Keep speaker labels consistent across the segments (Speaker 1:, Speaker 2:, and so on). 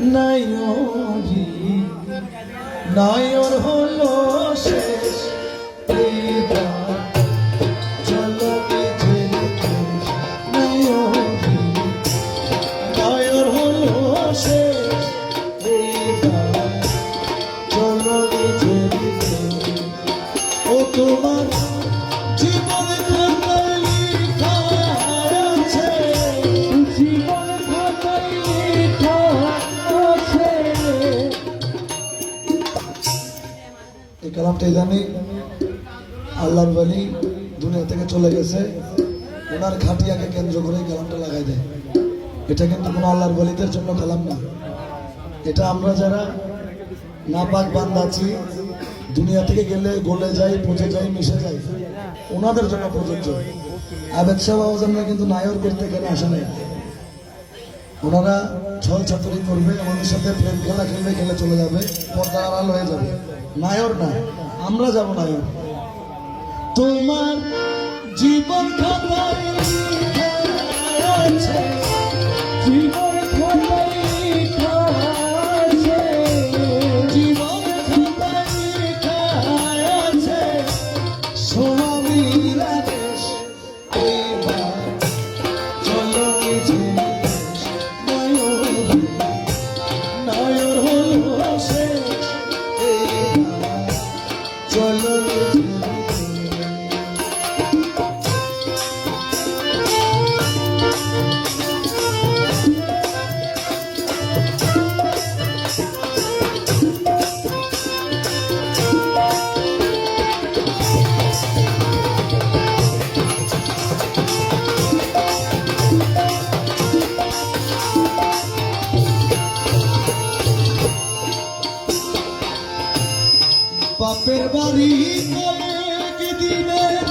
Speaker 1: নয়রি নয়র হলো শেষ। এই কালামটাই জানি আল্লাহর বালি দুনিয়া থেকে চলে গেছে। ওনার খাটিয়াকে কেন্দ্র করে এই কালামটা লাগাই দেয়। এটা কিন্তু কোনো আল্লাহর বালিদের জন্য কালাম না। এটা আমরা যারা নাপাক বান্ধ আছি, দুনিয়া থেকে গেলে গলে যাই, পচে যাই, মিশে যাই, ওনাদের জন্য প্রযোজ্য। আবেদ শাহ বাবাজানরা কিন্তু নায়র করতে এখানে আসে নাই। ওনারা ছল ছাত্রী করবে, আমাদের সাথে প্রেম খেলা, খেলবে, খেলে চলে যাবে, পর্দা আড়াল হয়ে যাবে। নায়র না, আমরা যাব নায়র তোমার জীবন জীবন বাপের বাড়ি কলে দিনে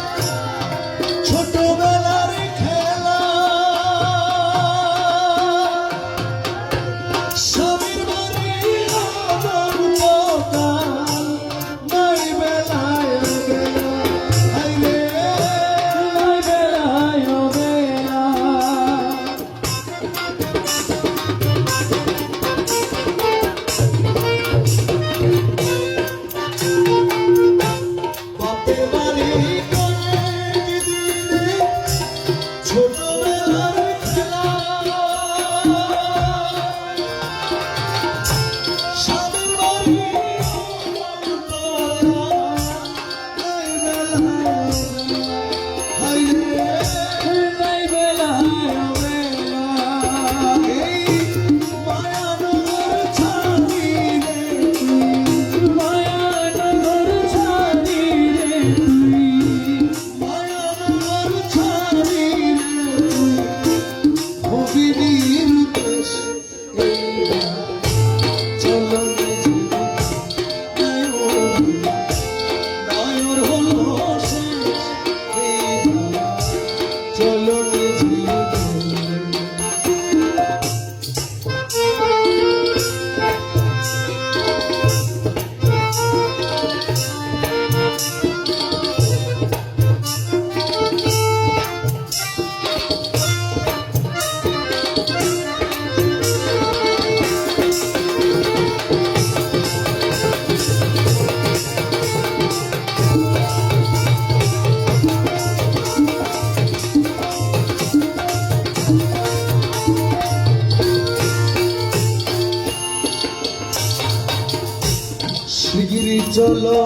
Speaker 1: চলো